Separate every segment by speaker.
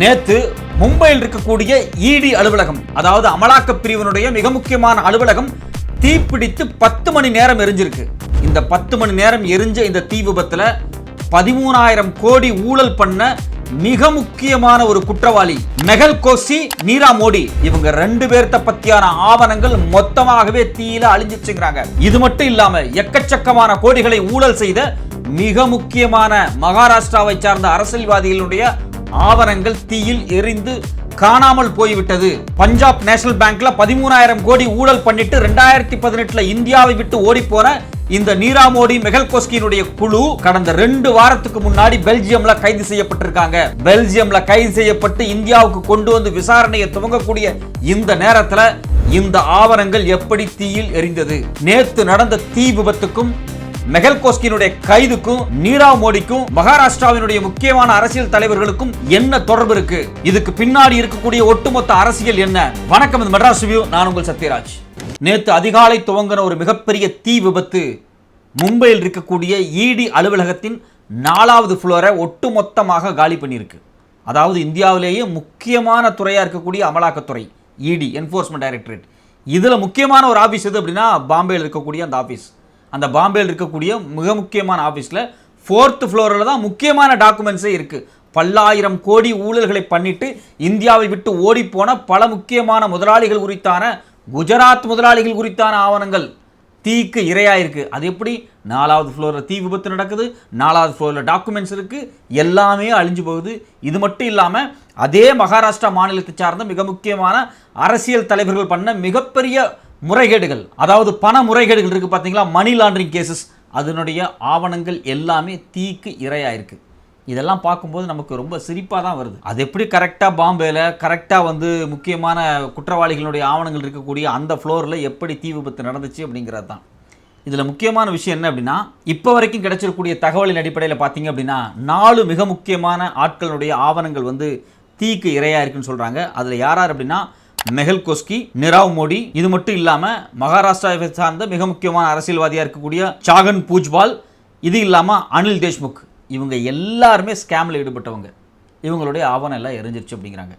Speaker 1: நேத்து மும்பையில் இருக்கக்கூடிய இடி அலுவலகம் அதாவது அமலாக்க பிரிவினுடைய மிக முக்கியமான அலுவலகம் தீப்பிடித்து பத்து மணி நேரம் எரிஞ்சிருக்கு. இந்த பத்து மணி நேரம் எரிஞ்ச இந்த தீ விபத்துல பதிமூணாயிரம் கோடி ஊழல் பண்ண மிக முக்கியமான ஒரு குற்றவாளி மெகல் கோசி நீரா மோடி. இவங்க ரெண்டு பேர்த்த பத்தியான ஆவணங்கள் மொத்தமாகவே தீயில அழிஞ்சிச்சுங்கிறாங்க. இது மட்டும் இல்லாம எக்கச்சக்கமான கோடிகளை ஊழல் செய்த மிக முக்கியமான மகாராஷ்டிராவை சார்ந்த அரசியல்வாதிகளுடைய ஆவணங்கள் தீயில் எரிந்து காணாமல் போய்விட்டது. பஞ்சாப் நேஷனல் பேங்க்ல பதிமூணாயிரம் கோடி ஊழல் பண்ணிட்டு ரெண்டாயிரத்தி பதினெட்டுல இந்தியாவை விட்டு ஓடி போன இந்த நீரா மோடி மெகல் கோஸ்கியினுடைய குழு கடந்த ரெண்டு வாரத்துக்கு முன்னாடி பெல்ஜியம்ல கைது செய்யப்பட்டிருக்காங்க. பெல்ஜியம்ல கைது செய்யப்பட்டு இந்தியாவுக்கு கொண்டு வந்து விசாரணையை துவங்கக்கூடிய இந்த நேரத்துல இந்த ஆவணங்கள் எப்படி தீயில் எரிந்தது? நேத்து நடந்த தீ விபத்துக்கும் மெகல் கோஸ்கினுடைய கைதுக்கும் நீரவ் மோடிக்கும் மகாராஷ்டிராவினுடைய முக்கியமான அரசியல் தலைவர்களுக்கும் என்ன தொடர்பு இருக்கு? இதுக்கு பின்னாடி இருக்கக்கூடிய ஒட்டுமொத்த அரசியல் என்ன? வணக்கம் இது மெட்ராஸ் வியூ நான் உங்கள் சத்யராஜ். நேற்று அதிகாலை துவங்கின ஒரு மிகப்பெரிய தீ விபத்து. மும்பையில் இருக்கக்கூடிய இடி அலுவலகத்தின் நாலாவது ஃப்ளோரை ஒட்டுமொத்தமாக காலி பண்ணியிருக்கு. அதாவது இந்தியாவிலேயே முக்கியமான துறையாக இருக்கக்கூடிய அமலாக்கத்துறை இடி என்ஃபோர்ஸ்மெண்ட் டைரக்டரேட் இதில் முக்கியமான ஒரு ஆஃபீஸ் எது அப்படின்னா பாம்பேயில் இருக்கக்கூடிய அந்த ஆஃபீஸ் அந்த பாம்பேயில் இருக்கக்கூடிய மிக முக்கியமான ஆஃபீஸில் ஃபோர்த்து ஃப்ளோரில் தான் முக்கியமான டாக்குமெண்ட்ஸே இருக்குது பல்லாயிரம் கோடி ஊழல்களை பண்ணிட்டு இந்தியாவை விட்டு ஓடிப்போன பல முக்கியமான முதலாளிகள் குறித்தான குஜராத் முதலாளிகள் குறித்தான ஆவணங்கள் தீக்கு இரையாயிருக்கு. அது எப்படி? நாலாவது ஃப்ளோரில் தீ விபத்து நடக்குது நாலாவது ஃப்ளோரில் டாக்குமெண்ட்ஸ் இருக்குது எல்லாமே அழிஞ்சு போகுது. இது மட்டும் இல்லாமல் அதே மகாராஷ்டிரா மாநிலத்தை சார்ந்த மிக முக்கியமான அரசியல் தலைவர்கள் பண்ண மிகப்பெரிய முறைகேடுகள். அதாவது பண முறைகேடுகள் இருக்குது பார்த்தீங்களா மணி லாண்டரிங் கேசஸ் அதனுடைய ஆவணங்கள் எல்லாமே தீக்கு இரையாயிருக்கு. இதெல்லாம் பார்க்கும்போது நமக்கு ரொம்ப சிரிப்பாக தான் வருது. அது எப்படி கரெக்டாக பாம்பேயில் கரெக்டாக வந்து முக்கியமான குற்றவாளிகளுடைய ஆவணங்கள் இருக்கக்கூடிய அந்த ஃப்ளோரில் எப்படி தீ விபத்து நடந்துச்சு அப்படிங்கிறது தான். இதில் முக்கியமான விஷயம் என்ன அப்படின்னா இப்போ வரைக்கும் கிடைச்சிருக்கக்கூடிய தகவலின் அடிப்படையில் பார்த்தீங்க அப்படின்னா நாலு மிக முக்கியமான ஆட்களுடைய ஆவணங்கள் வந்து தீக்கு இரையாக இருக்குன்னு சொல்கிறாங்க அதில் யார் யார் அப்படின்னா மெஹல் கோஸ்கி நிராவ் மோடி இது மட்டும் இல்லாமல் மகாராஷ்டிராவை சார்ந்த மிக முக்கியமான அரசியல்வாதியாக இருக்கக்கூடிய சாகன் பூஜ்பால் இது இல்லாமல் அனில் தேஷ்முக். இவங்க எல்லாருமே ஸ்கேமில் ஈடுபட்டவங்க. இவங்களுடைய ஆவணம் எல்லாம் எரிஞ்சிருச்சு அப்படிங்கிறாங்க.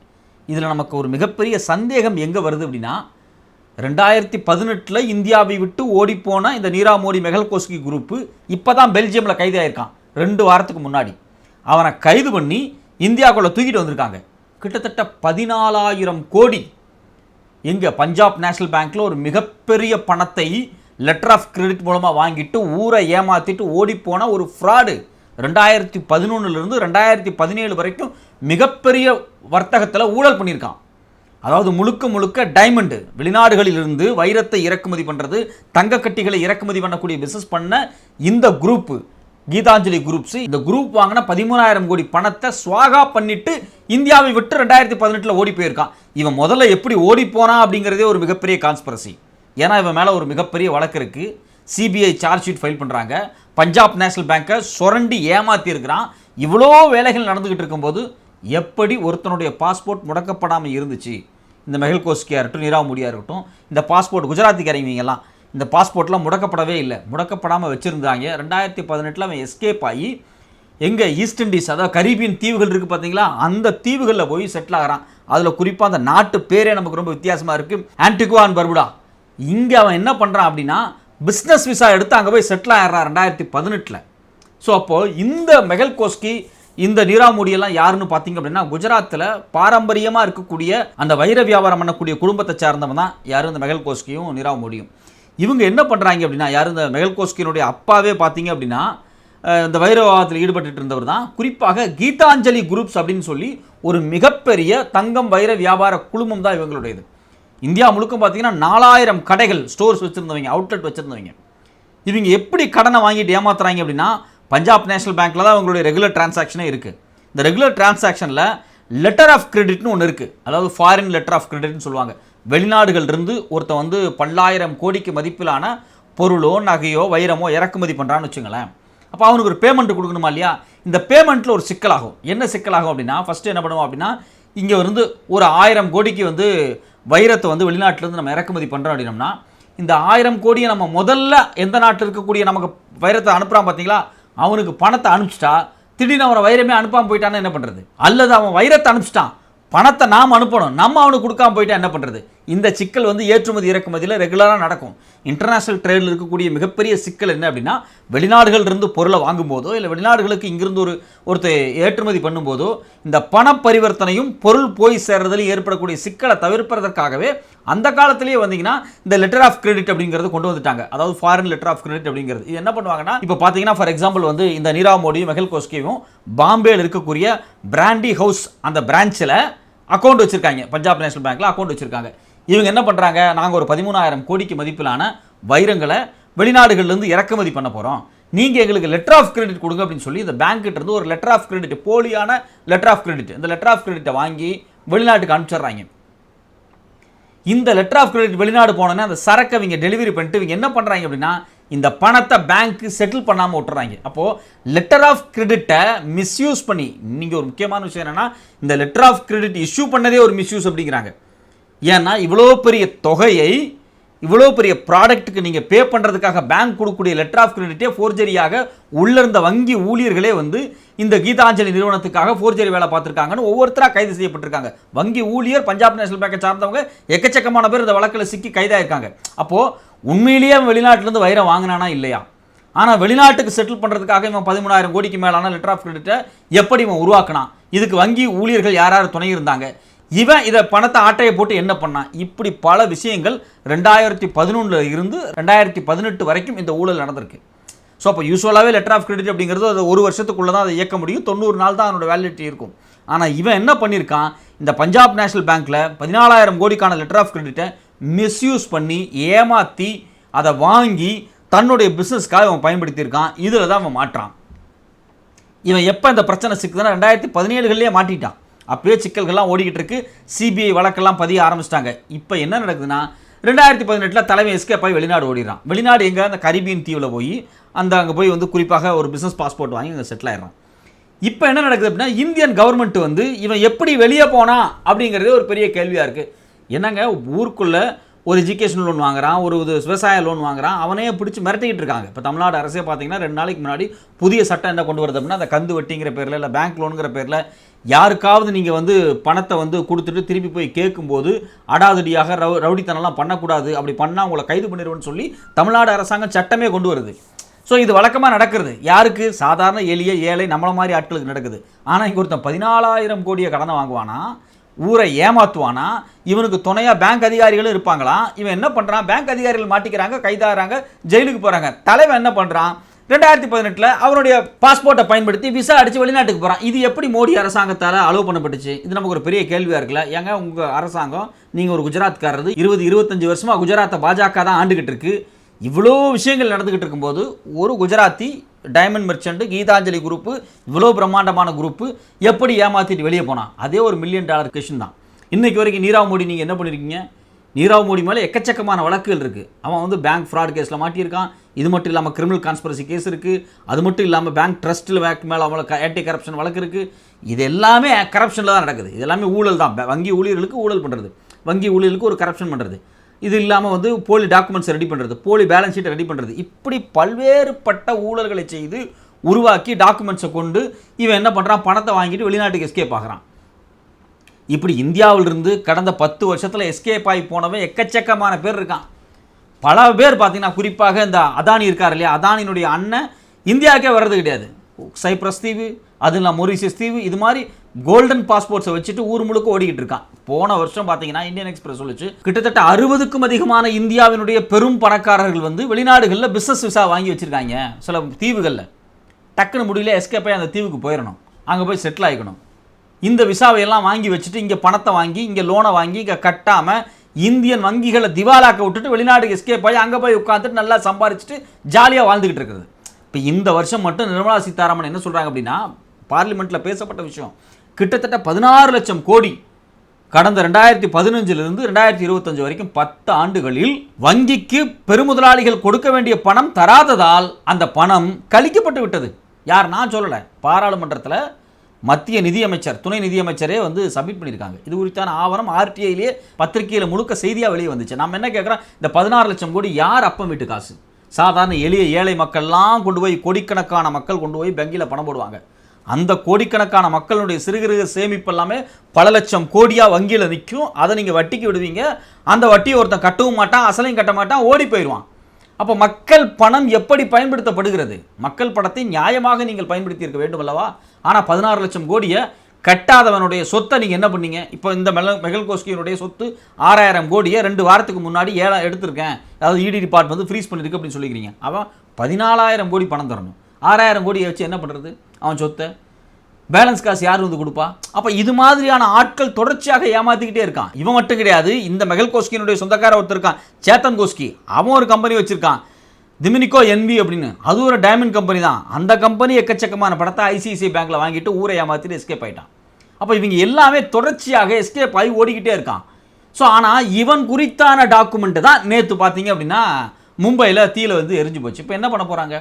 Speaker 1: இதில் நமக்கு ஒரு மிகப்பெரிய சந்தேகம் எங்கே வருது அப்படின்னா ரெண்டாயிரத்தி பதினெட்டில் இந்தியாவை விட்டு ஓடிப்போன இந்த நீரா மோடி மெகல் கோஸ்கி குரூப்பு இப்போ தான் பெல்ஜியமில் கைது ஆயிருக்கான் ரெண்டு வாரத்துக்கு முன்னாடி. அவனை கைது பண்ணி இந்தியாவுக்குள்ளே தூக்கிட்டு வந்திருக்காங்க. கிட்டத்தட்ட பதினாலாயிரம் கோடி இங்கே பஞ்சாப் நேஷனல் பேங்க்கில் ஒரு மிகப்பெரிய பணத்தை லெட்டர் ஆஃப் கிரெடிட் மூலமாக வாங்கிட்டு ஊரை ஏமாற்றிட்டு ஓடிப்போன ஒரு ஃப்ராடு. ரெண்டாயிரத்தி பதினொன்றுலேருந்து ரெண்டாயிரத்தி பதினேழு வரைக்கும் மிகப்பெரிய வர்த்தகத்தில் ஊழல் பண்ணியிருக்கான். அதாவது முழுக்க முழுக்க டைமண்டு. வெளிநாடுகளிலிருந்து வைரத்தை இறக்குமதி பண்ணுறது தங்க கட்டிகளை இறக்குமதி பண்ணக்கூடிய பிஸ்னஸ் பண்ண இந்த குரூப்பு கீதாஞ்சலி குரூப்ஸ் இந்த குரூப் வாங்கின பதிமூணாயிரம் கோடி பணத்தை ஸ்வாகா பண்ணிட்டு இந்தியாவை விட்டு ரெண்டாயிரத்தி பதினெட்டில் ஓடி போயிருக்கான். இவன் முதல்ல எப்படி ஓடி போனா அப்படிங்கிறதே ஒரு மிகப்பெரிய கான்ஸ்பரசி ஏன்னா இவன் மேலே ஒரு மிகப்பெரிய வழக்கு இருக்குது சிபிஐ சார்ஜ் ஷீட் ஃபைல் பண்ணுறாங்க பஞ்சாப் நேஷனல் பேங்க்கை சுரண்டி ஏமாத்தி இருக்கிறான். இவ்வளோ வேலைகள் நடந்துக்கிட்டு இருக்கும்போது எப்படி ஒருத்தனுடைய பாஸ்போர்ட் முடக்கப்படாமல் இருந்துச்சு? இந்த மெஹல் கோஸ்கியாக இருக்கட்டும் நீராவ் மோடியாக இருக்கட்டும் இந்த பாஸ்போர்ட் குஜராத்திக்காரங்கெல்லாம் இந்த பாஸ்போர்ட்லாம் முடக்கப்படவே இல்லை. முடக்கப்படாமல் வச்சுருந்தாங்க. ரெண்டாயிரத்தி பதினெட்டில் அவன் எஸ்கேப் ஆகி எங்கே ஈஸ்ட் இண்டீஸ் அதாவது கரீபியன் தீவுகள் இருக்குது பார்த்தீங்களா? அந்த தீவுகளில் போய் செட்டில் ஆகிறான். அதில் குறிப்பாக அந்த நாட்டு பேரே நமக்கு ரொம்ப வித்தியாசமாக இருக்குது ஆன்டிகுவா அண்ட் பர்புடா இங்கே அவன் என்ன பண்ணுறான் அப்படின்னா பிஸ்னஸ் விசா எடுத்து அங்கே போய் செட்டில் ஆகிறான் ரெண்டாயிரத்தி பதினெட்டில். ஸோ அப்போது இந்த மெகல் கோஸ்கி இந்த நீராமூடியெல்லாம் யாருன்னு பார்த்தீங்க அப்படின்னா குஜராத்தில் பாரம்பரியமாக இருக்கக்கூடிய அந்த வைர வியாபாரம் பண்ணக்கூடிய குடும்பத்தை சார்ந்தவன் தான் யாரும் இந்த மெகல் கோஸ்கியும் நீராவ் மோடியும் இவங்க என்ன பண்ணுறாங்க அப்படின்னா யாரும் இந்த மெகல்கோஸ்கினுடைய அப்பாவே பார்த்தீங்க அப்படின்னா இந்த வைரவாதத்தில் ஈடுபட்டு இருந்தவர் தான். குறிப்பாக கீதாஞ்சலி குரூப்ஸ் அப்படின்னு சொல்லி ஒரு மிகப்பெரிய தங்கம் வைர வியாபார குழுமம் தான் இவங்களுடையது. இந்தியா முழுக்க பார்த்தீங்கன்னா நாலாயிரம் கடைகள் ஸ்டோர்ஸ் வச்சுருந்தவங்க அவுட்லெட் வச்சுருந்தவங்க. இவங்க எப்படி கடனை வாங்கிட்டு ஏமாத்துறாங்க அப்படின்னா பஞ்சாப் நேஷனல் பேங்க்கில் தான் அவங்களுடைய ரெகுலர் டிரான்சாக்ஷனே இருக்குது இந்த ரெகுலர் டிரான்சாக்ஷனில் லெட்டர் ஆஃப் கிரெடிட்னு ஒன்று இருக்குது அதாவது ஃபாரின் லெட்டர் ஆஃப் கிரெடிட்னு சொல்லுவாங்க. வெளிநாடுகளிலிருந்து ஒருத்தன் வந்து பல்லாயிரம் கோடிக்கு மதிப்பிலான பொருளோ நகையோ வைரமோ இறக்குமதி பண்ணுறான்னு வச்சுங்களேன். அப்போ அவனுக்கு ஒரு பேமெண்ட் கொடுக்கணுமா இல்லையா? இந்த பேமெண்ட்டில் ஒரு சிக்கலாகும். என்ன சிக்கலாகும் அப்படின்னா ஃபஸ்ட்டு என்ன பண்ணுவோம் அப்படின்னா இங்கே வந்து ஒரு ஆயிரம் கோடிக்கு வந்து வைரத்தை வந்து வெளிநாட்டிலேருந்து நம்ம இறக்குமதி பண்ணுறோம் அப்படின்னம்னா இந்த ஆயிரம் கோடியை நம்ம முதல்ல எந்த நாட்டில் இருக்கக்கூடிய நமக்கு வைரத்தை அனுப்புகிறான் பார்த்தீங்களா அவனுக்கு பணத்தை அனுப்பிச்சிட்டா திடீர்னு அவனை வைரமே அனுப்பாமல் போயிட்டான்னா என்ன பண்ணுறது அல்லது அவன் வைரத்தை அனுப்பிச்சிட்டான். பணத்தை நாம் அனுப்பணும். நம்ம அவனுக்கு கொடுக்காம போயிட்டா என்ன பண்ணுறது இந்த சிக்கல் வந்து ஏற்றுமதி இறக்குமதியில் ரெகுலராக நடக்கும். இன்டர்நேஷ்னல் ட்ரேடில் இருக்கக்கூடிய மிகப்பெரிய சிக்கல் என்ன அப்படின்னா வெளிநாடுகளிலிருந்து பொருளை வாங்கும்போதோ இல்லை வெளிநாடுகளுக்கு இங்கிருந்து ஒரு ஒருத்தர் ஏற்றுமதி பண்ணும்போதோ இந்த பண பரிவர்த்தனையும் பொருள் போய் சேர்றதுலையும் ஏற்படக்கூடிய சிக்கலை தவிர்ப்பதற்காகவே அந்த காலத்திலேயே வந்தீங்கன்னா இந்த லெட்டர் ஆஃப் கிரெடிட் அப்படிங்கிறது கொண்டு வந்துட்டாங்க. அதாவது ஃபாரின் லெட்டர் ஆஃப் கிரெடிட் அப்படிங்கிறது. இது என்ன பண்ணுவாங்கன்னா இப்போ பார்த்தீங்கன்னா ஃபார் எக்ஸாம்பிள் வந்து இந்த நீராவ் மோடியும் மெஹல் கோஸ்கியும் பாம்பேல இருக்கக்கூடிய பிராண்டி ஹவுஸ் அந்த பிரான்ச்சில் அக்கௌண்ட் வச்சுருக்காங்க. பஞ்சாப் நேஷனல் பேங்க்கில் அக்கௌண்ட் வச்சுருக்காங்க. இவங்க என்ன பண்ணுறாங்க நாங்கள் ஒரு பதிமூணாயிரம் கோடிக்கு மதிப்பிலான வைரங்களை வெளிநாடுகள்லேருந்து இறக்குமதி பண்ண போகிறோம் நீங்கள் எங்களுக்கு லெட்டர் ஆஃப் கிரெடிட் கொடுங்க அப்படின்னு சொல்லி இந்த பேங்க்கிட்ட இருந்து ஒரு லெட்டர் ஆஃப் கிரெடிட் போலியான லெட்டர் ஆஃப் கிரெடிட் இந்த லெட்டர் ஆஃப் கிரெடிட்டை வாங்கி வெளிநாட்டுக்கு அனுப்பிச்சிடுறாங்க. இந்த லெட்டர் ஆஃப் கிரெடிட் வெளிநாடு போனோன்னே அந்த சரக்கை இவங்க டெலிவரி பண்ணிட்டு இவங்க என்ன பண்ணுறாங்க அப்படின்னா இந்த பணத்தை பேங்க்கு செட்டில் பண்ணாமல் விட்டுறாங்க. அப்போது லெட்டர் ஆஃப் கிரெடிட்டை மிஸ்யூஸ் பண்ணி நீங்கள் ஒரு முக்கியமான விஷயம் என்னென்னா இந்த லெட்டர் ஆஃப் கிரெடிட் இஷ்யூ பண்ணதே ஒரு மிஸ்யூஸ் அப்படிங்கிறாங்க. ஏன்னா இவ்வளோ பெரிய தொகையை இவ்வளோ பெரிய ப்ராடக்ட்டுக்கு நீங்கள் பே பண்ணுறதுக்காக பேங்க் கொடுக்கக்கூடிய லெட்டர் ஆஃப் கிரெடிட்டே ஃபோர்ஜரியாக உள்ளிருந்த வங்கி ஊழியர்களே வந்து இந்த கீதாஞ்சலி நிறுவனத்துக்காக ஃபோர்ஜரி வேலை பார்த்துருக்காங்கன்னு ஒவ்வொருத்தராக கைது செய்யப்பட்டிருக்காங்க. வங்கி ஊழியர் பஞ்சாப் நேஷனல் பேங்கை சார்ந்தவங்க எக்கச்சக்கமான பேர் இந்த வழக்கில் சிக்கி கைதாயிருக்காங்க. அப்போது உண்மையிலேயே வெளிநாட்டிலேருந்து வைரம் வாங்கினானா இல்லையா? ஆனால் வெளிநாட்டுக்கு செட்டில் பண்ணுறதுக்காக இவன் பதிமூணாயிரம் கோடிக்கு மேலான லெட்டர் ஆஃப் கிரெடிட்டை எப்படி இவன் உருவாக்கினான்? இதுக்கு வங்கி ஊழியர்கள் யார் யார் துணை இருந்தாங்க? இவன் இதை பணத்தை ஆட்டையை போட்டு என்ன பண்ணான்? இப்படி பல விஷயங்கள் ரெண்டாயிரத்தி பதினொன்றில் இருந்து ரெண்டாயிரத்தி பதினெட்டு வரைக்கும் இந்த ஊழல் நடந்திருக்கு. ஸோ அப்போ யூஸ்வலாகவே லெட்டர் ஆஃப் கிரெடிட் அப்படிங்கிறது அது ஒரு வருஷத்துக்குள்ளே தான் அதை இயக்க முடியும். தொண்ணூறு நாள் தான் அதனோட வேலிடிட்டி இருக்கும். ஆனால் இவன் என்ன பண்ணியிருக்கான் இந்த பஞ்சாப் நேஷனல் பேங்க்கில் பதினாலாயிரம் கோடிக்கான லெட்டர் ஆஃப் கிரெடிட்டை மிஸ்யூஸ் பண்ணி ஏமாற்றி அதை வாங்கி தன்னுடைய பிஸ்னஸ்க்காக அவன் பயன்படுத்தியிருக்கான். இதில் தான் அவன் மாற்றான். இவன் எப்போ இந்த பிரச்சனை சிக்குதுன்னா ரெண்டாயிரத்தி பதினேழுகள்லேயே மாட்டிட்டான். அப்பயே சிக்கல்கள்லாம் ஓடிக்கிட்டு இருக்கு. சிபிஐ வழக்கெல்லாம் பதிய ஆரம்பிச்சிட்டாங்க. இப்போ என்ன நடக்குதுன்னா ரெண்டாயிரத்தி பதினெட்டில் தலைமை எஸ்கேப் ஆகி வெளிநாடு ஓடிடுறான். வெளிநாடு எங்கே? அந்த கரிபியன் தீவில் போய் அந்த அங்கே போய் வந்து குறிப்பாக ஒரு பிஸ்னஸ் பாஸ்போர்ட் வாங்கி அங்கே செட்டில் ஆயிடுறான். இப்போ என்ன நடக்குது அப்படின்னா இந்தியன் கவர்மெண்ட் வந்து இவன் எப்படி வெளியே போனா அப்படிங்கிறதே ஒரு பெரிய கேள்வியாக இருக்குது என்னங்க ஊருக்குள்ளே ஒரு எஜுகேஷன் லோன் வாங்குறான் ஒரு இது விவசாய லோன் வாங்குறான் அவனே பிடிச்சி மிரட்டிக்கிட்டு இருக்காங்க. இப்போ தமிழ்நாடு அரசே பார்த்தீங்கன்னா ரெண்டு நாளைக்கு முன்னாடி புதிய சட்டம் என்ன கொண்டு வருது அப்படின்னா அந்த கந்து வட்டிங்கிற பேரில் இல்லை பேங்க் லோனுங்கிற பேரில் யாருக்காவது நீங்கள் வந்து பணத்தை வந்து கொடுத்துட்டு திருப்பி போய் கேட்கும்போது அடாதடியாக ரவு ரவுடித்தனம்லாம் பண்ணக்கூடாது. அப்படி பண்ணால் உங்களை கைது பண்ணிடுவோன்னு சொல்லி தமிழ்நாடு அரசாங்கம் சட்டமே கொண்டு வருது. ஸோ இது வழக்கமாக நடக்கிறது. யாருக்கு? சாதாரண எளிய ஏழை நம்மளை மாதிரி ஆட்களுக்கு நடக்குது. ஆனால் இங்கே ஒருத்தன் பதினாலாயிரம் கோடியை கடனை வாங்குவானா? ஊரை ஏமாத்துவானா? இவனுக்கு துணையாக பேங்க் அதிகாரிகளும் இருப்பாங்களாம் இவன் என்ன பண்ணுறான் பேங்க் அதிகாரிகள் மாட்டிக்கிறாங்க கைதாகிறாங்க ஜெயிலுக்கு போகிறாங்க தலைவன் என்ன பண்ணுறான் ரெண்டாயிரத்தி பதினெட்டில் அவருடைய பாஸ்போர்ட்டை பயன்படுத்தி விசா அடித்து வெளிநாட்டுக்கு போகிறான் இது எப்படி மோடி அரசாங்கத்தால் அலோவ் பண்ணப்பட்டுச்சு? இது நமக்கு ஒரு பெரிய கேள்வியாக இருக்குல்ல. ஏங்க உங்கள் அரசாங்கம் நீங்கள் ஒரு குஜராத்காரரு இருபது இருபத்தஞ்சு வருஷமாக குஜராத்தை பாஜக தான் ஆண்டுகிட்டு இருக்குது இவ்வளோ விஷயங்கள் நடந்துக்கிட்டு இருக்கும்போது ஒரு Gujarati diamond merchant Gitanjali group இவ்வளோ பிரம்மாண்டமான குரூப்பு எப்படி ஏமாற்றிட்டு வெளியே போனான் அதே ஒரு மில்லியன் டாலர் கொஷின் தான். இன்னைக்கு வரைக்கும் நீராவ் மோடி நீங்கள் என்ன பண்ணியிருக்கீங்க நீராவ் மோடி மேலே எக்கச்சக்கமான வழக்குகள் இருக்குது அவன் வந்து பேங்க் ஃப்ராட் கேஸில் மாட்டியிருக்கான். இது மட்டும் இல்லாமல் கிரிமினல் கான்ஸ்பரசி கேஸ் இருக்குது அது மட்டும் இல்லாமல் பேங்க் ட்ரஸ்ட்டில் வேக் மேலே அவங்களுக்கு ஆன்டி கரப்ஷன் வழக்கு இருக்குது இது எல்லாமே கரப்ஷனில் தான் நடக்குது. இது எல்லாமே ஊழல் தான். வங்கி ஊழியர்களுக்கு ஊழல் பண்ணுறது வங்கி ஊழியர்களுக்கு ஒரு கரப்ஷன் பண்ணுறது இது இல்லாமல் வந்து போலி டாக்குமெண்ட்ஸ் ரெடி பண்ணுறது போலி பேலன்ஸ் ஷீட்டை ரெடி பண்ணுறது இப்படி பல்வேறுபட்ட ஊழல்களை செய்து உருவாக்கி டாக்குமெண்ட்ஸை கொண்டு இவன் என்ன பண்ணுறான் பணத்தை வாங்கிட்டு வெளிநாட்டுக்கு எஸ்கேப் ஆகிறான். இப்படி இந்தியாவிலிருந்து கடந்த பத்து வருஷத்தில் எஸ்கேப் ஆகி போனவன் எக்கச்சக்கமான பேர் இருக்கான். பல பேர் பார்த்தீங்கன்னா குறிப்பாக இந்த அதானி இருக்கார் இல்லையா? அதானியினுடைய அண்ணன் இந்தியாவுக்கே வர்றது கிடையாது. சைப்ரஸ் தீவு அது இல்லை மொரிஷியஸ் தீவு இது மாதிரி கோல்டன் பாஸ்போர்ட்ஸை வச்சுட்டு ஊர் முழுக்க ஓடிக்கிட்டு இருக்கான். போன வருஷம் பார்த்தீங்கன்னா இந்தியன் எக்ஸ்பிரஸ் சொல்லிச்சு. கிட்டத்தட்ட அறுபதுக்கும் அதிகமான இந்தியாவினுடைய பெரும் பணக்காரர்கள் வந்து வெளிநாடுகளில் பிஸ்னஸ் விசா வாங்கி வச்சுருக்காங்க சில தீவுகளில். டக்குன்னு முடியல எஸ்கேப் ஆகி அந்த தீவுக்கு போயிடணும் அங்கே போய் செட்டில் ஆகிக்கணும் இந்த விசாவையெல்லாம் வாங்கி வச்சுட்டு இங்கே பணத்தை வாங்கி இங்கே லோனை வாங்கி இங்கே கட்டாமல் இந்தியன் வங்கிகளை திவாலாக்க விட்டுட்டு வெளிநாடு எஸ்கேப் ஆகி அங்கே போய் உட்காந்துட்டு நல்லா சம்பாரிச்சிட்டு ஜாலியாக வாழ்ந்துக்கிட்டு இருக்குது. இப்போ இந்த வருஷம் மட்டும் நிர்மலா சீதாராமன் என்ன சொல்கிறாங்க அப்படின்னா பார்லிமெண்ட்டில் பேசப்பட்ட விஷயம். கிட்டத்தட்ட பதினாறு லட்சம் கோடி கடந்த ரெண்டாயிரத்தி பதினஞ்சிலிருந்து ரெண்டாயிரத்தி இருபத்தஞ்சு வரைக்கும் பத்து ஆண்டுகளில் வங்கிக்கு பெருமுதலாளிகள் கொடுக்க வேண்டிய பணம் தராததால் அந்த பணம் கழிக்கப்பட்டு விட்டது. யார்? நான் சொல்லலை. பாராளுமன்றத்தில் மத்திய நிதியமைச்சர் துணை நிதியமைச்சரே வந்து சப்மிட் பண்ணியிருக்காங்க. இது குறித்தான ஆவணம் ஆர்டிஐலேயே பத்திரிகையில் முழுக்க செய்தியாக வெளியே வந்துச்சு. நம்ம என்ன கேட்குறோம் இந்த பதினாறு லட்சம் கோடி யார் அப்பம் வீட்டு காசு? சாதாரண எளிய ஏழை மக்கள்லாம் கொண்டு போய் கோடிக்கணக்கான மக்கள் கொண்டு போய் வங்கியில் பணம் போடுவாங்க. அந்த கோடிக்கணக்கான மக்களுடைய சிறுகிறுக சேமிப்பு எல்லாமே பல லட்சம் கோடியாக வங்கியில் நிற்கும் அதை நீங்கள் வட்டிக்கு விடுவீங்க. அந்த வட்டியை ஒருத்தன் கட்டவும் மாட்டான் அசலையும் கட்ட மாட்டான் ஓடி போயிடுவான். அப்போ மக்கள் பணம் எப்படி பயன்படுத்தப்படுகிறது? மக்கள் பணத்தை நியாயமாக நீங்கள் பயன்படுத்தி இருக்க வேண்டும் அல்லவா? ஆனால் பதினாறு லட்சம் கோடியை கட்டாதவனுடைய சொத்தை நீங்கள் என்ன பண்ணீங்க? இப்போ இந்த மெல மெகல்கோஸ்கியினுடைய சொத்து ஆறாயிரம் கோடியை ரெண்டு வாரத்துக்கு முன்னாடி ஏழா எடுத்திருக்கேன். அதாவது இடி டிபார்ட் வந்து ஃப்ரீஸ் பண்ணிருக்கு அப்படின்னு சொல்லிக்கிறீங்க. அவன் பதினாலாயிரம் கோடி பணம் தரணும். ஆறாயிரம் கோடியை வச்சு என்ன பண்ணுறது அவன் சொத்தை. பேலன்ஸ் காசு யார் வந்து கொடுப்பா? அப்போ இது மாதிரியான ஆட்கள் தொடர்ச்சியாக ஏமாத்திக்கிட்டே இருக்கான். இவன் மட்டும் கிடையாது இந்த மெகல் கோஸ்கியினுடைய சொந்தக்கார ஒருத்தர் இருக்கான் சேத்தன் கோஸ்கி. அவன் ஒரு கம்பெனி வச்சிருக்கான். திமினிக்கோ என்வி அப்படின்னு. அது ஒரு டைமண்ட் கம்பெனி தான். அந்த கம்பெனி எக்கச்சக்கமான படத்தை ஐசிஐசிஐ பேங்க்ல வாங்கிட்டு ஊரை ஏமாத்திட்டு எஸ்கேப் ஆயிட்டான். அப்போ இவங்க எல்லாமே தொடர்ச்சியாக எஸ்கேப் ஆகி ஓடிக்கிட்டே இருக்கான். ஸோ ஆனால் இவன் குறித்தான டாக்குமெண்ட்டு தான் நேற்று பார்த்தீங்க அப்படின்னா மும்பையில் தீயில் வந்து எரிஞ்சு போச்சு. இப்போ என்ன பண்ண போகிறாங்க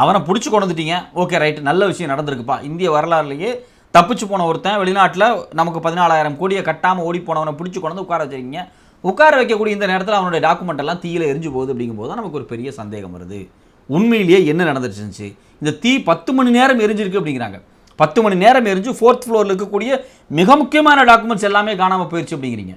Speaker 1: அவனை பிடிச்சி கொண்டு வந்துட்டீங்க. ஓகே ரைட்டு நல்ல விஷயம் நடந்திருக்குப்பா. இந்திய வரலாறுலேயே தப்பிச்சு போன ஒருத்தன் வெளிநாட்டில் நமக்கு பதினாலாயிரம் கோடியை கட்டாமல் ஓடி போனவனை பிடிச்சி கொண்டு வந்து உட்கார வச்சிருக்கீங்க. உட்கார வைக்கக்கூடிய இந்த நேரத்தில் அவனுடைய டாக்குமெண்ட் எல்லாம் தீயில எரிஞ்சு போகுது அப்படிங்கும்போது தான் நமக்கு ஒரு பெரிய சந்தேகம் வருது. உண்மையிலேயே என்ன நடந்துருச்சுச்சு இந்த தீ பத்து மணி நேரம் எரிஞ்சிருக்கு அப்படிங்கிறாங்க. பத்து மணி நேரம் எரிஞ்சு ஃபோர்த் ஃப்ளோரில் இருக்கக்கூடிய மிக முக்கியமான டாக்குமெண்ட்ஸ் எல்லாமே காணாமல் போயிடுச்சு அப்படிங்கிறீங்க.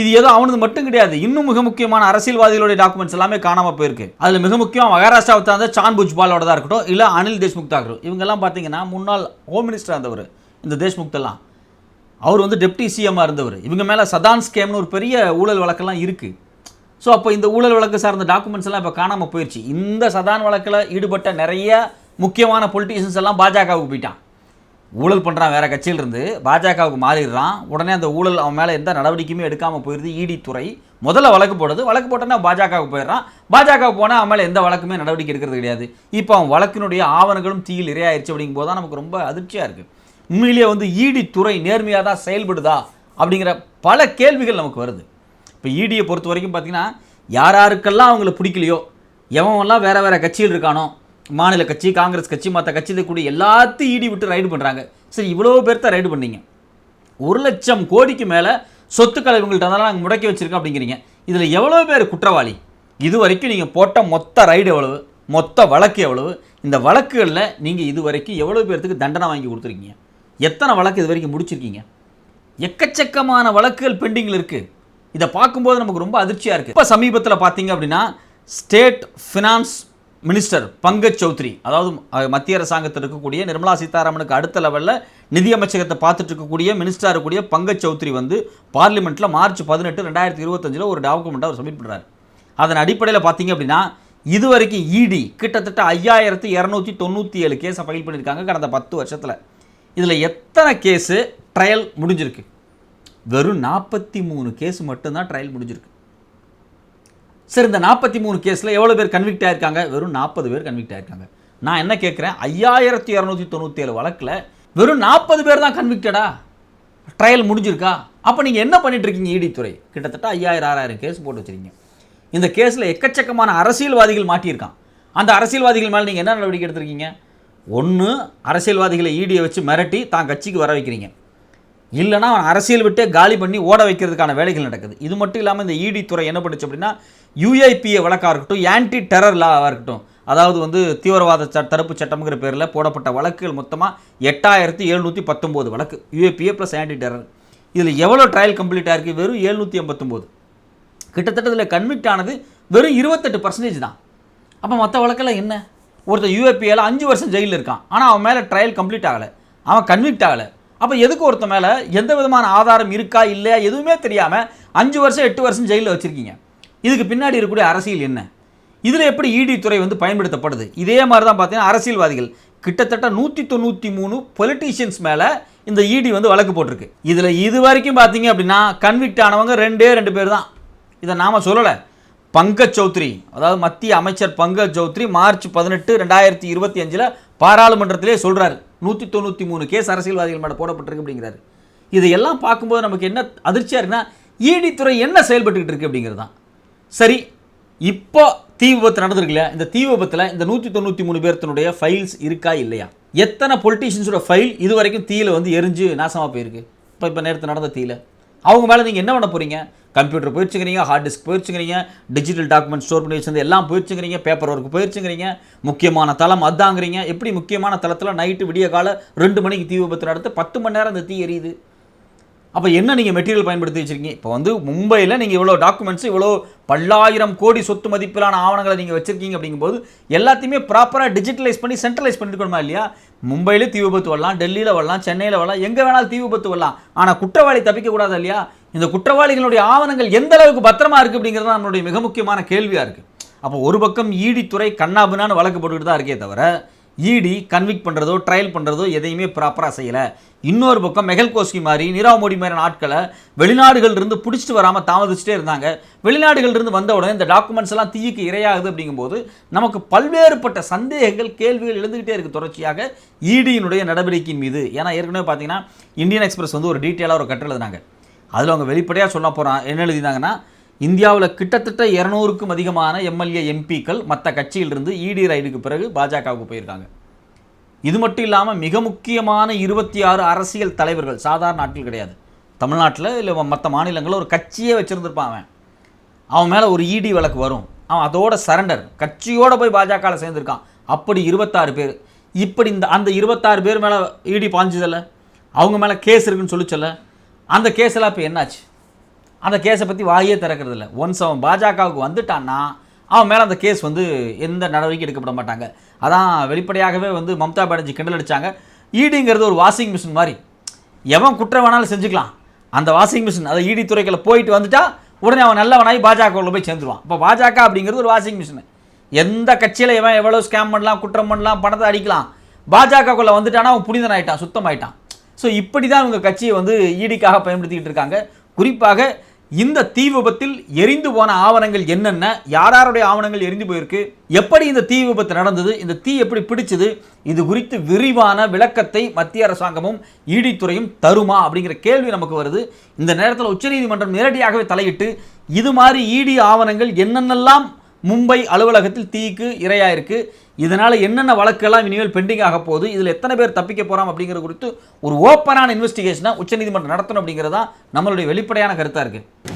Speaker 1: இது ஏதோ அவனது மட்டும் கிடையாது. இன்னும் மிக முக்கியமான அரசியல்வாதிகளுடைய டாக்குமெண்ட்ஸ் எல்லாமே காணாம போயிருக்கு. அதுல மிக முக்கியம் மகாராஷ்டிராவை சார்ந்த சான் புஜ்பாலோட தான் இருக்கட்டும் இல்ல அனில் தேஷ்முக் தான் இருக்கட்டும். இவங்கெல்லாம் பார்த்தீங்கன்னா முன்னாள் ஹோம் மினிஸ்டர் இருந்தவர் இந்த தேஷ்முக் எல்லாம் அவர் வந்து டெப்டி சிஎம்மாக இருந்தவர். இவங்க மேலே சதான் ஸ்கேம்னு ஒரு பெரிய ஊழல் வழக்கெல்லாம் இருக்குது ஸோ அப்போ இந்த ஊழல் வழக்கு சார்ந்த டாக்குமெண்ட்ஸ் எல்லாம் இப்போ காணாமல் போயிடுச்சு இந்த சதான் வழக்கில் ஈடுபட்ட நிறைய முக்கியமான பொலிட்டீஷியன்ஸ் எல்லாம் பாஜகவுக்கு போயிட்டான். ஊழல் பண்ணுறான் வேறு கட்சியில் இருந்து பாஜகவுக்கு மாறிடுறான். உடனே அந்த ஊழல் அவன் மேலே எந்த நடவடிக்கையுமே எடுக்காமல் போயிடுது இடி துறை. முதல்ல வழக்கு போடுது. வழக்கு போட்டோன்னா பாஜகவுக்கு போயிடுறான். பாஜகவுக்கு போனால் அவன் மேலே எந்த வழக்குமே நடவடிக்கை எடுக்கிறது கிடையாது. இப்போ அவன் வழக்கினுடைய ஆவணங்களும் தீயில் இரையாயிருச்சு அப்படிங்கும் போது தான் நமக்கு ரொம்ப அதிர்ச்சியாக இருக்குது உண்மையிலேயே வந்து இடி துறை நேர்மையாக தான் செயல்படுதா அப்படிங்கிற பல கேள்விகள் நமக்கு வருது. இப்போ இடியை பொறுத்த வரைக்கும் பார்த்தீங்கன்னா யார் யாருக்கெல்லாம் அவங்கள பிடிக்கலையோ எவன்லாம் வேறு வேறு கட்சியில் இருக்கானோ மாநில கட்சி காங்கிரஸ் கட்சி மற்ற கட்சியில் கூடிய எல்லாத்தையும் ஈடி விட்டு ரைடு பண்ணுறாங்க சரி இவ்வளோ பேர்த்த ரைடு பண்ணீங்க. ஒரு லட்சம் கோடிக்கு மேலே சொத்துக்களை இவங்கள்ட்ட அதெல்லாம் நாங்கள் முடக்கி வச்சுருக்கோம் அப்படிங்கிறீங்க. இதில் எவ்வளோ பேர் குற்றவாளி? இது வரைக்கும் நீங்கள் போட்ட மொத்த ரைடு எவ்வளவு? மொத்த வழக்கு எவ்வளவு? இந்த வழக்குகளில் நீங்கள் இது வரைக்கும் எவ்வளோ பேர்த்துக்கு தண்டனை வாங்கி கொடுத்துருக்கீங்க? எத்தனை வழக்கு இது வரைக்கும் முடிச்சிருக்கீங்க? எக்கச்சக்கமான வழக்குகள் பெண்டிங்கில் இருக்குது இதை பார்க்கும்போது நமக்கு ரொம்ப அதிர்ச்சியாக இருக்குது இப்போ சமீபத்தில் பார்த்தீங்க அப்படின்னா state finance minister Pankaj Chaudhary அதாவது மத்திய அரசாங்கத்தில் இருக்கக்கூடிய நிர்மலா சீதாராமனுக்கு அடுத்த லெவலில் நிதியமைச்சகத்தை பார்த்துட்டு இருக்கக்கூடிய மினிஸ்டராக இருக்கக்கூடிய பங்கஜ் சௌத்ரி வந்து பார்லிமெண்ட்டில் மார்ச் பதினெட்டு ரெண்டாயிரத்தி இருபத்தஞ்சில் ஒரு டாக்குமெண்ட்டை அவர் சப்மிட் பண்ணுறாரு அதன் அடிப்படையில் பார்த்தீங்க அப்படின்னா இது வரைக்கும் இடி கிட்டத்தட்ட ஐயாயிரத்து இரநூத்தி தொண்ணூற்றி ஏழு கேஸை ஃபைல் பண்ணியிருக்காங்க கடந்த பத்து வருஷத்தில். இதில் எத்தனை கேஸு ட்ரையல் முடிஞ்சிருக்கு? வெறும் நாற்பத்தி மூணு கேஸ் மட்டும்தான் ட்ரையல் முடிஞ்சிருக்கு. சரி இந்த நாற்பத்தி மூணு கேஸில் எவ்வளோ பேர் கன்விக்ட் ஆயிருக்காங்க? வெறும் நாற்பது பேர் கன்விக்ட் ஆயிருக்காங்க. நான் என்ன கேட்குறேன்? ஐயாயிரத்தி இரநூத்தி தொண்ணூற்றி ஏழு வழக்கில் வெறும் நாற்பது பேர் தான் கன்விக்டடா ட்ரையல் முடிஞ்சிருக்கா? அப்போ நீங்கள் என்ன பண்ணிட்டு இருக்கீங்க இடி துறை? கிட்டத்தட்ட ஐயாயிரம் ஆறாயிரம் கேஸ் போட்டு வச்சிருக்கீங்க. இந்த கேஸில் எக்கச்சக்கமான அரசியல்வாதிகள் மாட்டியிருக்கான். அந்த அரசியல்வாதிகள் மேலே நீங்கள் என்ன நடவடிக்கை எடுத்திருக்கீங்க? ஒன்று அரசியல்வாதிகளை ஈடியை வச்சு மிரட்டி தான் கட்சிக்கு வர வைக்கிறீங்க. இல்லைனா அவன் அரசியல் விட்டே காலி பண்ணி ஓட வைக்கிறதுக்கான வேலைகள் நடக்குது. இது மட்டும் இல்லாமல் இந்த இடி துறை என்ன பண்ணுச்சு அப்படின்னா யூஐபிஏ வழக்காக இருக்கட்டும் ஆன்டி டெரர் லாவாக இருக்கட்டும். அதாவது வந்து தீவிரவாத ச தடுப்பு சட்டம்ங்கிற பேரில் போடப்பட்ட வழக்குகள் மொத்தமாக எட்டாயிரத்தி எழுநூற்றி பத்தொம்போது வழக்கு. யூஏபிஏ ப்ளஸ் ஆன்டி டெரர் இதில் எவ்வளோ ட்ரையல் கம்ப்ளீட் ஆகிருக்கு வெறும் எழுநூற்றி எண்பத்தொம்போது. கிட்டத்தட்ட இதில் கன்விக்ட் ஆனது வெறும் இருபத்தெட்டு பர்சன்டேஜ் தான். அப்போ மற்ற வழக்கெல்லாம் என்ன? ஒருத்தர் யூஏபிஏல அஞ்சு வருஷம் ஜெயிலில் இருக்கான். ஆனால் அவன் மேலே ட்ரையல் கம்ப்ளீட் ஆகலை. அவன் கன்விக்ட் ஆகலை. அப்போ எதுக்கு ஒருத்தன் மேலே எந்த விதமான ஆதாரம் இருக்கா இல்லையா எதுவுமே தெரியாமல் அஞ்சு வருஷம் எட்டு வருஷம் ஜெயிலில் வச்சுருக்கீங்க. இதுக்கு பின்னாடி இருக்கக்கூடிய அரசியல் என்ன? இதில் எப்படி இடி துறை வந்து பயன்படுத்தப்படுது? இதே மாதிரி தான் பார்த்தீங்கன்னா அரசியல்வாதிகள். கிட்டத்தட்ட நூற்றி தொண்ணூற்றி மூணு பொலிட்டீஷியன்ஸ் மேலே இந்த இடி வந்து வழக்கு போட்டிருக்கு. இதில் இது வரைக்கும் பார்த்தீங்க அப்படின்னா கன்விக்ட் ஆனவங்க ரெண்டே ரெண்டு பேர் தான். இதை நாம் சொல்லலை. பங்கஜ் சௌத்ரி அதாவது மத்திய அமைச்சர் பங்கஜ் சௌத்ரி மார்ச் பதினெட்டு ரெண்டாயிரத்தி இருபத்தி அஞ்சில் பாராளுமன்றத்திலே சொல்கிறாரு நூற்றி தொண்ணூற்றி மூணு கேஸ் அரசியல்வாதிகள் மேலே போடப்பட்டிருக்கு அப்படிங்கிறாரு. இதையெல்லாம் பார்க்கும்போது நமக்கு என்ன அதிர்ச்சியாக இருக்குன்னா ஈடித்துறை என்ன செயல்பட்டுக்கிட்டு இருக்குது அப்படிங்கிறது தான் சரி இப்போ தீ விபத்து நடந்திருக்குல்ல இந்த தீ விபத்தில் இந்த நூற்றி தொண்ணூற்றி மூணு பேர்த்தினுடைய ஃபைல்ஸ் இருக்கா இல்லையா? எத்தனை பொலிட்டீஷியன்ஸோட ஃபைல் இது வரைக்கும் தீயில் வந்து எரிஞ்சு நாசமாக போயிருக்கு? இப்போ இப்போ நேரத்தில் நடந்த தீயில. அவங்க மேலே நீங்கள் என்ன பண்ண போகிறீங்க கம்ப்யூட்டர் போயிடுச்சுங்கிறீங்க ஹார்ட் டிஸ்க் போயிடுச்சுங்கிறீங்க டிஜிட்டல் டாக்குமெண்ட் ஸ்டோர் பண்ணி வச்சிருந்து எல்லாம் போயிடுச்சுங்கிறீங்க பேப்பர் ஒர்க் போயிடுச்சுங்கிறீங்க முக்கியமான தளம் அதாங்கிறீங்க. எப்படி முக்கியமான தளத்தில் நைட்டு விடிய காலை ரெண்டு மணிக்கு தீ விபத்து நடத்து பத்து மணி நேரம் அந்த தீ எரியுது? அப்போ என்ன நீங்கள் மெட்டீரியல் பயன்படுத்தி வச்சிருக்கீங்க? இப்போ வந்து மும்பையில் நீங்கள் இவ்வளோ டாக்குமெண்ட்ஸ் இவ்வளோ பல்லாயிரம் கோடி சொத்து மதிப்பிலான ஆவணங்களை நீங்கள் வச்சுருக்கீங்க அப்படிங்கும்போது எல்லாத்தையுமே ப்ராப்பராக டிஜிட்டலைஸ் பண்ணி சென்ட்ரலைஸ் பண்ணிருக்கணுமா இல்லையா? மும்பையில் தீ விபத்து வரலாம் டெல்லியில் வரலாம் சென்னையில் வரலாம் எங்கே வேணாலும் தீ விபத்து வரலாம். ஆனால் குற்றவாளி தப்பிக்கக்கூடாது இல்லையா? இந்த குற்றவாளிகளுடைய ஆவணங்கள் எந்த அளவுக்கு பத்திரமா இருக்குது அப்படிங்கிறது தான் நம்மளுடைய மிக முக்கியமான கேள்வியாக இருக்குது அப்போ ஒரு பக்கம் ஈடித்துறை கண்ணாபுனான்னு வழக்கு போட்டுக்கிட்டு தான் இருக்கே தவிர இடி கன்விக்ட் பண்ணுறதோ ட்ரையல் பண்ணுறதோ எதையுமே ப்ராப்பராக செய்யலை. இன்னொரு பக்கம் மெகல் கோஸ்கி மாதிரி நீரவ் மோடி மாதிரி ஆட்களை வெளிநாடுகள்லேருந்து பிடிச்சிட்டு வராமல் தாமதிச்சுட்டே இருந்தாங்க. வெளிநாடுகள்லேருந்து வந்த உடனே இந்த டாக்குமெண்ட்ஸ் எல்லாம் தீக்கு இரையாகுது அப்படிங்கும்போது நமக்கு பல்வேறுபட்ட சந்தேகங்கள் கேள்விகள் எழுந்துக்கிட்டே இருக்குது தொடர்ச்சியாக இடியினுடைய நடவடிக்கையின் மீது. ஏன்னா ஏற்கனவே பார்த்தீங்கன்னா இந்தியன் எக்ஸ்பிரஸ் வந்து ஒரு டீட்டெயிலாக ஒரு கட்டு எழுதினாங்க. அதில் அவங்க வெளிப்படையாக சொல்ல போகிறான் என்ன எழுதினாங்கன்னா இந்தியாவில் கிட்டத்தட்ட இரநூறுக்கும் அதிகமான எம்எல்ஏ எம்பிக்கள் மற்ற கட்சியிலிருந்து இடி ரைடுக்கு பிறகு பாஜகவுக்கு போயிருக்காங்க. இது மட்டும் இல்லாமல் மிக முக்கியமான இருபத்தி ஆறு அரசியல் தலைவர்கள் சாதாரண நாட்கள் கிடையாது. தமிழ்நாட்டில் இல்லை மற்ற மாநிலங்களில் ஒரு கட்சியே வச்சுருந்துருப்பான் அவன். அவன் மேலே ஒரு இடி வழக்கு வரும். அவன் அதோட சரண்டர் கட்சியோடு போய் பாஜகவில் சேர்ந்துருக்கான். அப்படி இருபத்தாறு பேர். இப்படி இந்த அந்த இருபத்தாறு பேர் மேலே இடி பாஞ்சதில்லை அவங்க மேலே கேஸ் இருக்குன்னு சொல்லிச்சல அந்த கேஸெல்லாம் இப்போ என்னாச்சு? அந்த கேஸை பற்றி வாயே திறக்கிறதில்ல. ஒன்ஸ் அவன் பாஜகவுக்கு வந்துட்டான்னா அவன் மேலே அந்த கேஸ் வந்து எந்த நடவடிக்கை எடுக்கப்பட மாட்டாங்க. அதான் வெளிப்படையாகவே வந்து மம்தா பானர்ஜி கிண்டல் அடித்தாங்க ஈடிங்கிறது ஒரு வாஷிங் மிஷின் மாதிரி. எவன் குற்றம் வேணாலும் செஞ்சுக்கலாம். அந்த வாஷிங் மிஷின் அதை ஈடி துறைகளை போயிட்டு வந்துட்டா உடனே அவன் நல்லவனாகி பாஜகவில் போய் சேர்ந்துருவான். இப்போ பாஜக அப்படிங்கிறது ஒரு வாஷிங் மிஷின். எந்த கட்சியில் எவன் எவ்வளோ ஸ்கேம் பண்ணலாம் குற்றம் பண்ணலாம் பணத்தை அடிக்கலாம் பாஜகக்குள்ளே வந்துட்டானா அவன் புனிதன் ஆயிட்டான் சுத்தமாயிட்டான். ஸோ இப்படி தான் இவங்க கட்சியை வந்து ஈடிக்காக பயன்படுத்திக்கிட்டு இருக்காங்க. குறிப்பாக இந்த தீ விபத்தில் எரிந்து போன ஆவணங்கள் என்னென்ன? யாராருடைய ஆவணங்கள் எரிந்து போயிருக்கு? எப்படி இந்த தீ விபத்து நடந்தது? இந்த தீ எப்படி பிடிச்சது? இது குறித்து விரிவான விளக்கத்தை மத்திய அரசாங்கமும் ஈடித்துறையும் தருமா? அப்படிங்கிற கேள்வி நமக்கு வருது. இந்த நேரத்தில் உச்சநீதிமன்றம் நேரடியாகவே தலையிட்டு இது மாதிரி ஈடி ஆவணங்கள் என்னென்னலாம் மும்பை அலுவலகத்தில் தீக்கு இரையாயிருக்கு இதனால் என்னென்ன வழக்கெல்லாம் இனிமேல் பெண்டிங் ஆக போகுது இதில் எத்தனை பேர் தப்பிக்க போகிறோம் அப்படிங்கிற குறித்து ஒரு ஓப்பனான இன்வெஸ்டிகேஷனை உச்சநீதிமன்றம் நடத்தணும் அப்படிங்கிறதா நம்மளுடைய வெளிப்படையான கருத்தாக இருக்குது